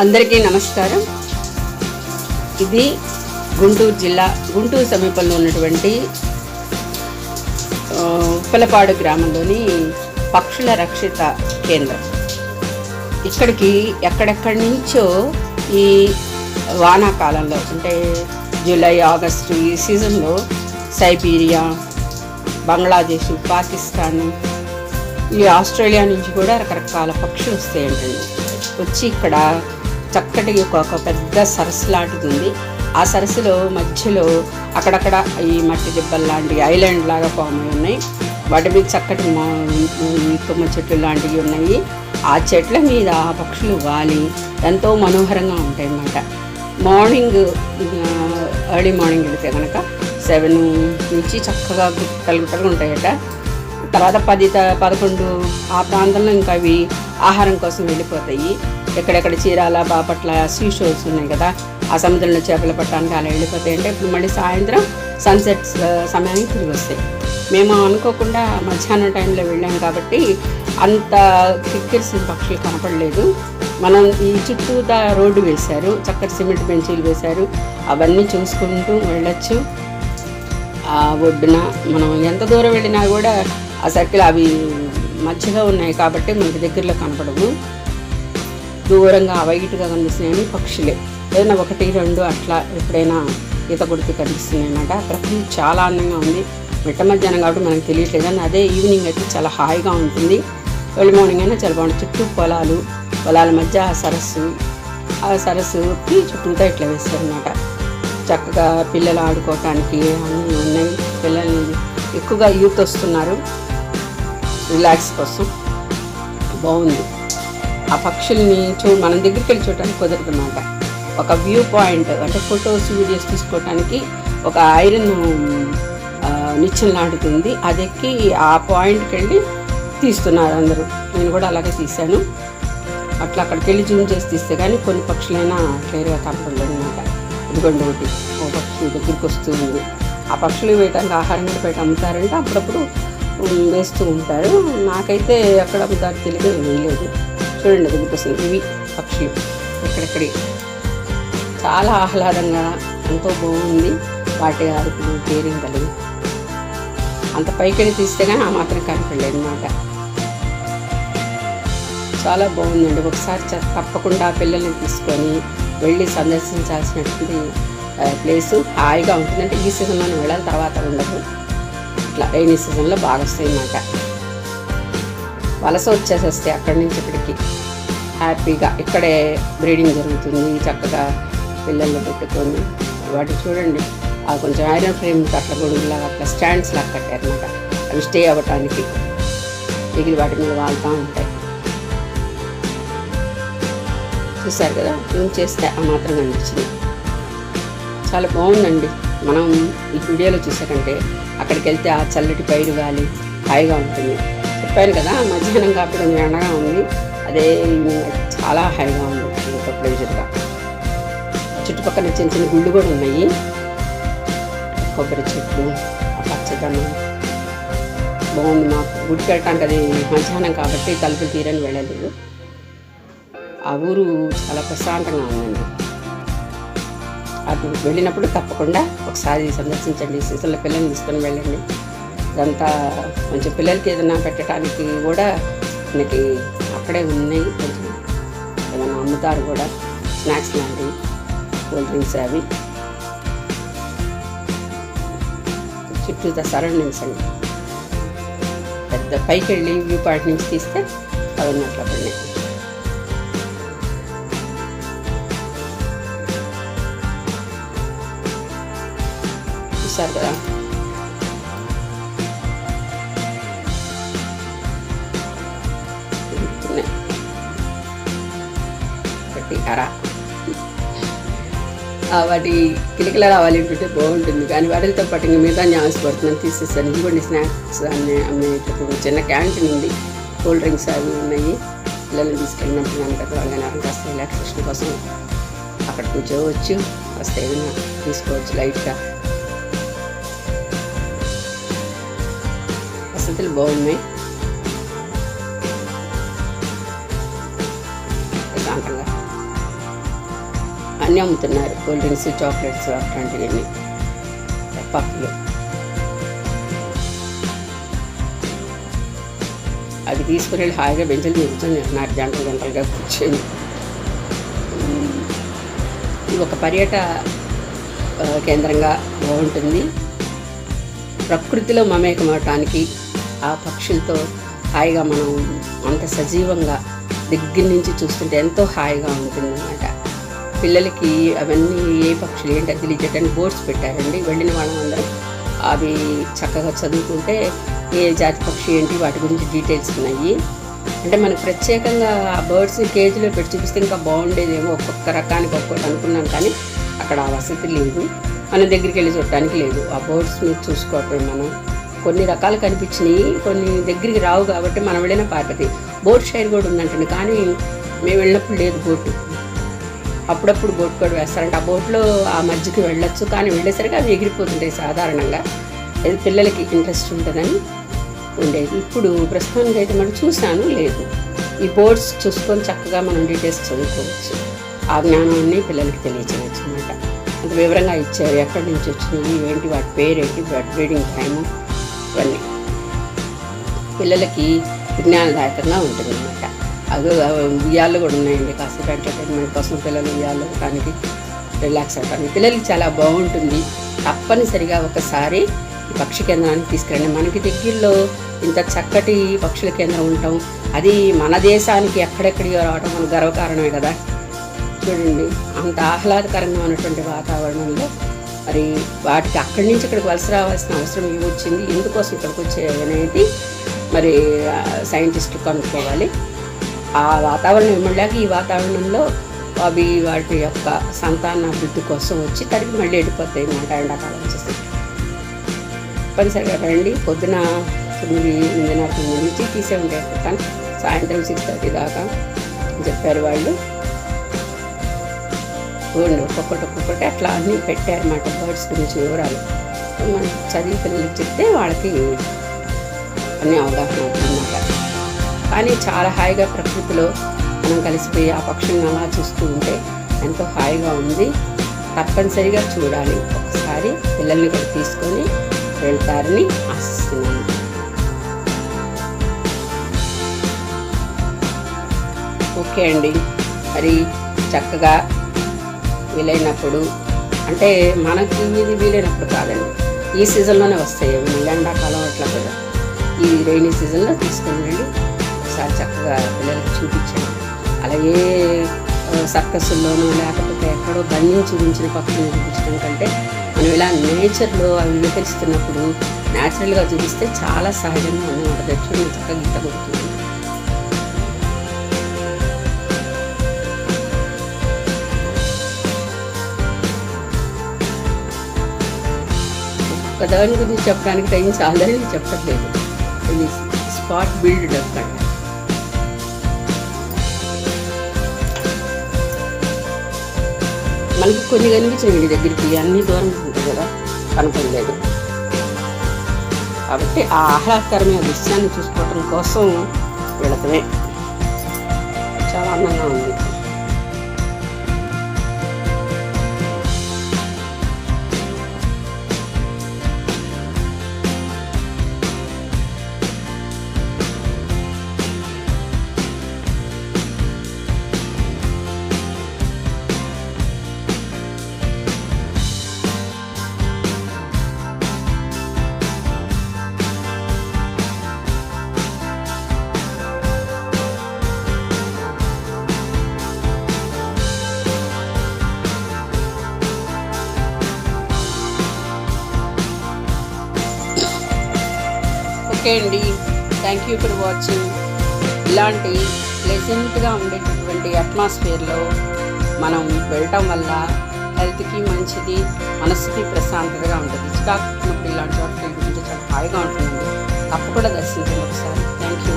అందరికీ నమస్కారం. ఇది గుంటూరు జిల్లా గుంటూరు సమీపంలో ఉన్నటువంటి ఉప్పలపాడు గ్రామంలోని పక్షుల రక్షిత కేంద్రం. ఇక్కడికి ఎక్కడెక్కడి నుంచో ఈ వానాకాలంలో అంటే జూలై ఆగస్టు ఈ సీజన్లో సైబీరియా బంగ్లాదేశ్ పాకిస్తాన్ ఈ ఆస్ట్రేలియా నుంచి కూడా రకరకాల పక్షులు వస్తాయంటండి. వచ్చి ఇక్కడ చక్కటి ఒక పెద్ద సరస్సు లాంటిది ఉంది. ఆ సరస్సులో మధ్యలో అక్కడక్కడ ఈ మట్టి దిబ్బలు లాంటి ఐలాండ్ లాగా ఫామ్ అయి ఉన్నాయి. వాటి మీద చక్కటి తుమ్మ చెట్లు లాంటివి ఉన్నాయి. ఆ చెట్ల మీద ఆ పక్షులు వాలి. ఎంతో మనోహరంగా ఉంటాయి అన్నమాట. మార్నింగ్ ఎర్లీ మార్నింగ్ వెళితే కనుక సెవెన్ నుంచి చక్కగా గుట్టలు గుట్టలు ఉంటాయట. తర్వాత పది త- పదకొండు ఆ ప్రాంతంలో ఇంకా అవి ఆహారం కోసం వెళ్ళిపోతాయి. ఎక్కడెక్కడ చీరాల బాపట్ల సీ షోస్ ఉన్నాయి కదా ఆ సముద్రంలో చేపలు పట్టడానికి అలా వెళ్ళిపోతాయి. అంటే ఇప్పుడు మళ్ళీ సాయంత్రం సన్సెట్ సమయానికి తిరిగి వస్తాయి. మేము అనుకోకుండా మధ్యాహ్నం టైంలో వెళ్ళాం కాబట్టి అంత కిక్కిరిసిన పక్షులు కనపడలేదు. మనం ఈ చుట్టూతా రోడ్డు వేశారు చక్కటి సిమెంట్ బెంచీలు వేశారు. అవన్నీ చూసుకుంటూ వెళ్ళొచ్చు. ఆ ఒడ్డున మనం ఎంత దూరం వెళ్ళినా కూడా ఆ సర్కిల్ అవి మధ్యలో ఉన్నాయి కాబట్టి మనకి దగ్గరలో కనపడవు. దూరంగా వైట్గా కనిపిస్తున్నాయని పక్షులే. ఏదైనా ఒకటి రెండు అట్లా ఎప్పుడైనా ఈత కొడితే కనిపిస్తున్నాయి అన్నమాట. ప్రకృతి చాలా అందంగా ఉంది. మిట్ట మధ్యాహ్నం కాబట్టి మనకు తెలియట్లేదు. కానీ అదే ఈవినింగ్ అయితే చాలా హాయిగా ఉంటుంది. ఎర్లీ మార్నింగ్ అయినా చాలా బాగుంటుంది. చుట్టూ పొలాలు పొలాల మధ్య ఆ సరస్సు ఆ సరస్సుకి చుట్టూతా ఇట్లా వేస్తారనమాట చక్కగా పిల్లలు ఆడుకోవటానికి అన్నీ ఉన్నాయి. పిల్లల్ని ఎక్కువగా యూత్ వస్తున్నారు. రిలాక్స్ కోసం బాగుంది. ఆ పక్షుల్ని చూ మనం దగ్గరికి వెళ్ళి చూడటానికి కుదరదన్నమాట. ఒక వ్యూ పాయింట్ అంటే ఫొటోస్ వీడియోస్ తీసుకోవటానికి ఒక ఐరన్ నిచ్చెన లాంటిది అది ఎక్కి ఆ పాయింట్కి వెళ్ళి తీస్తున్నారు అందరూ. నేను కూడా అలాగే తీశాను. అట్లా అక్కడికి వెళ్ళి జూమ్ చేసి తీస్తే కానీ కొన్ని పక్షులైనా క్లియర్గా కనపడలేదు అనమాట ఇదిగోండి ఒకటి. ఓ పక్షి దగ్గరికి వస్తుంది ఆ పక్షులు వేయటానికి ఆహారం కూడా పెట్టి అమ్ముతారంటే. అప్పుడప్పుడు వేస్తూ ఉంటారు. నాకైతే అక్కడ దాకా తెలియదు వేయలేదు చూడండి దగ్గరికి వస్తుంది ఇవి పక్షులు. ఇక్కడెక్కడి చాలా ఆహ్లాదంగా ఎంతో బాగుంది. వాటి అరుపులు కేరింతలు అంత పైకెళ్ళి తీస్తే కానీ ఆ మాత్రం కనపడలేదు అనమాట చాలా బాగుందండి. ఒకసారి చ- తప్పకుండా పిల్లల్ని తీసుకొని వెళ్ళి సందర్శించాల్సినటువంటి ప్లేసు హాయిగా ఉంటుంది. అంటే ఈ సీజన్లోనే వెళ్ళాలి తర్వాత ఉండదు. ఇట్లా రైనీ సీజన్లో బాగా వస్తాయి అన్నమాట. వలస వచ్చేసి అక్కడి నుంచి ఇక్కడికి హ్యాపీగా ఇక్కడే బ్రీడింగ్ జరుగుతుంది చక్కగా పిల్లల్ని పెట్టుకొని. వాటి చూడండి. ఆ కొంచెం ఐరన్ ఫ్రేమ్ అట్లా గొడుగులాగా అట్లా స్టాండ్స్ లాగా కట్టారనమాట అవి స్టే అవ్వటానికి ఎగిరి వాటి మీద వాళ్తూ ఉంటాయి. చూసారు కదా? జూమ్ చేస్తే ఆ మాత్రం కనిపించింది. చాలా బాగుందండి. మనం ఈ వీడియోలో చూసాకంటే అక్కడికి వెళ్తే ఆ చల్లటి పైరు గాలి హాయిగా ఉంటుంది. చెప్పాను కదా మధ్యాహ్నం కాపీ కొంచెం ఎండగా ఉంది. అదే చాలా హాయిగా ఉంది ఒక ప్లేజర్గా చుట్టుపక్కల చిన్న చిన్న గుళ్ళు కూడా ఉన్నాయి. కొబ్బరి చెట్లు ఆ పచ్చదనం. బాగుంది మాకు. గుడికి వెళ్ళటానికి అది మధ్యాహ్నం కాబట్టి తలుపులు తీరని వెళ్ళలేదు. ఆ ఊరు చాలా ప్రశాంతంగా ఉందండి. అటు వెళ్ళినప్పుడు తప్పకుండా ఒకసారి సందర్శించండి. సీజన్లో పిల్లల్ని తీసుకొని వెళ్ళండి. ఇదంతా కొంచెం పిల్లలకి ఏదైనా పెట్టడానికి కూడా మనకి అక్కడే ఉన్నాయి. కొంచెం ఏమైనా అమ్ముతారు కూడా. స్నాక్స్ లాంటివి కూల్ డ్రింక్స్ అవి. చుట్టూ సరౌండింగ్స్ అండి. పెద్ద పైకి వెళ్ళి వ్యూ పాయింట్ నుంచి తీస్తే అవన్నీ అట్లా పడినాయి. చూసారు కదా ఒకటి అర వాటి కిలకిల రావాలి ఉంటుంటే బాగుంటుంది. కానీ వాటితో పాటు ఇంకా మిగతా ఆశపడుతున్నాను తీసేసాను. ఇంకొన్ని స్నాక్స్ అన్నీ అమ్మేటప్పుడు చిన్న క్యాంటీన్ ఉంది. కూల్ డ్రింక్స్ అవి ఉన్నాయి. పిల్లల్ని తీసుకెళ్ళినప్పుడు కనుక వాళ్ళని కాస్త రిలాక్సేషన్ కోసం అక్కడ కూర్చోవచ్చు. కాస్త ఏదైనా తీసుకోవచ్చు లైట్గా వసతులు బాగున్నాయి. ప్రశాంతంగా అన్నీ అమ్ముతున్నారు. కూల్ డ్రింక్స్ చాక్లెట్స్ అట్లాంటివన్నీ. పప్పులు. అది తీసుకుని వెళ్ళి హాయిగా బెంచులు కూర్చొని నాకు గంటలు గంటలుగా కూర్చొని. ఇది ఒక పర్యట కేంద్రంగా బాగుంటుంది. ప్రకృతిలో మమేకమవటానికి ఆ పక్షులతో హాయిగా మనం అంత సజీవంగా దగ్గర నుంచి చూస్తుంటే ఎంతో హాయిగా ఉంటుంది అనమాట పిల్లలకి అవన్నీ ఏ పక్షులు ఏంటో తెలియజేయడానికి బోర్డ్స్ పెట్టారండి. వెళ్ళిన వాళ్ళందరూ అవి చక్కగా చదువుకుంటే ఏ జాతి పక్షి ఏంటి వాటి గురించి డీటెయిల్స్ ఉన్నాయి. అంటే మనకు ప్రత్యేకంగా ఆ బర్డ్స్ని కేజీలో పెట్టి చూపిస్తే ఇంకా బాగుండేదేమో ఒక్కొక్క రకానికి ఒక్కొక్కటి అనుకున్నాం కానీ అక్కడ ఆ వసతి లేదు. మన దగ్గరికి వెళ్ళి చూడటానికి లేదు. ఆ బర్డ్స్ని చూసుకోవటం మనం కొన్ని రకాలు కనిపించినాయి కొన్ని దగ్గరికి రావు కాబట్టి మనం వెళ్ళిన పార్వతి. బోట్ షైర్ కూడా ఉందంటండి కానీ మేము వెళ్ళినప్పుడు లేదు బోటు. అప్పుడప్పుడు బోట్ కూడా వేస్తారంట. ఆ బోట్లో ఆ మధ్యకి వెళ్ళొచ్చు కానీ వెళ్ళేసరికి అవి ఎగిరిపోతుంటాయి సాధారణంగా. అది పిల్లలకి ఇంట్రెస్ట్ ఉంటుందని ఉండేది. ఇప్పుడు ప్రస్తుతానికి అయితే మనం చూశాను లేదు. ఈ బోర్డ్స్ చూసుకొని చక్కగా మనం డీటెయిల్స్ చదువుకోవచ్చు. ఆ జ్ఞానాన్ని పిల్లలకి తెలియచేయచ్చు అనమాట అంత వివరంగా ఇచ్చారు ఎక్కడి నుంచి వచ్చినాయి ఏంటి వాటి పేరేంటి వాటి బ్రీడింగ్ టైము ఇవన్నీ. పిల్లలకి విజ్ఞానదాయకంగా ఉంటుంది అనమాట అది ఉయ్యాలు కూడా ఉన్నాయండి. కాసేపు ఎంటర్టైన్మెంట్ కోసం పిల్లలు ఉయ్యాలు అవడానికి రిలాక్స్ అవ్వడానికి పిల్లలకి చాలా బాగుంటుంది. తప్పనిసరిగా ఒకసారి ఈ పక్షి కేంద్రానికి తీసుకురండి. మనకి దగ్గరలో ఇంత చక్కటి పక్షుల కేంద్రం ఉంటాం. అది మన దేశానికి ఎక్కడెక్కడికి రావడం మన గర్వకారణమే కదా. చూడండి అంత ఆహ్లాదకరంగా ఉన్నటువంటి వాతావరణంలో మరి వాటికి అక్కడి నుంచి ఇక్కడికి వలస రావాల్సిన అవసరం ఏమొచ్చింది ఎందుకోసం ఇక్కడికి వచ్చాయి అనేది మరి సైంటిస్ట్ సైంటిస్టులు కనుక్కోవాలి. ఆ వాతావరణం ఇవ్వలేక ఈ వాతావరణంలో అవి వాటి యొక్క సంతాన అభివృద్ధి కోసం వచ్చి తడికి మళ్ళీ వెళ్ళిపోతాయి అన్నమాట ఎండాకాలం వచ్చేసి. తప్పనిసరిగా రండి. పొద్దున తొమ్మిది ఎనిమిదిన్నర తొమ్మిది నుంచి తీసే ఉండే సాయంత్రం సిక్స్ థర్టీ దాకా చెప్పారు వాళ్ళు. చూడండి ఒక్కొక్కటి ఒక్కొక్కటి అట్లా అన్నీ పెట్టారన్నమాట బర్డ్స్ గురించి వివరాలు. మనం చదివి పిల్లలకి చెప్తే వాళ్ళకి అన్ని అవగాహన అవుతుందన్నమాట. కానీ చాలా హాయిగా ప్రకృతిలో మనం కలిసిపోయి ఆ పక్షులను అలా చూస్తూ ఉంటే ఎంతో హాయిగా ఉంది. తప్పనిసరిగా చూడాలి. ఒకసారి పిల్లల్ని కూడా తీసుకొని వెళ్తారని ఆశిస్తున్నాను. ఓకే అండి. మరి చక్కగా వీలైనప్పుడు అంటే మనకి ఇది వీలైనప్పుడు కాదండి. ఈ సీజన్లోనే వస్తాయి అవి. మళ్ళీ ఎండాకాలం అట్లా కూడా ఈ రైనీ సీజన్లో తీసుకొని వెళ్ళి ఒకసారి చక్కగా పిల్లలకి చూపించండి. అలాగే ఆ, సర్కస్సుల్లోనూ లేకపోతే ఎక్కడో బంధించి ఉంచిన పక్షులను చూపించడం కంటే మనం ఇలా నేచర్లో అవి వికరిస్తున్నప్పుడు న్యాచురల్గా చూపిస్తే చాలా సహజంగా ఉంటుంది చూడండి చక్కగా గీత కొడుతుంది ఒకదాని గురించి చెప్పడానికి టైం చాలని చెప్పట్లేదు. ఇది స్పాట్ బిల్డ్ అప్ మనకి కొన్ని కనిపించినాయి దగ్గరికి. అన్ని దూరం ఉంటుంది కదా. కనపడలేదు. కాబట్టి ఆ ఆహ్లాదకరమైన దృశ్యాన్ని చూసుకోవటం కోసం వెళతమే చాలా అందంగా ఉంది. ఓకే అండి. థ్యాంక్ యూ ఫర్ వాచింగ్ ఇలాంటి ప్లెజెంట్గా ఉండేటటువంటి అట్మాస్ఫియర్లో మనం వెళ్ళటం వల్ల హెల్త్కి మంచిది మనసుకి ప్రశాంతతగా ఉంటుంది. చికాకు ఇలాంటి చోట్ల గురించి చాలా హాయిగా ఉంటుంది తప్పకుండా దర్శించండి ఒకసారి. Thank you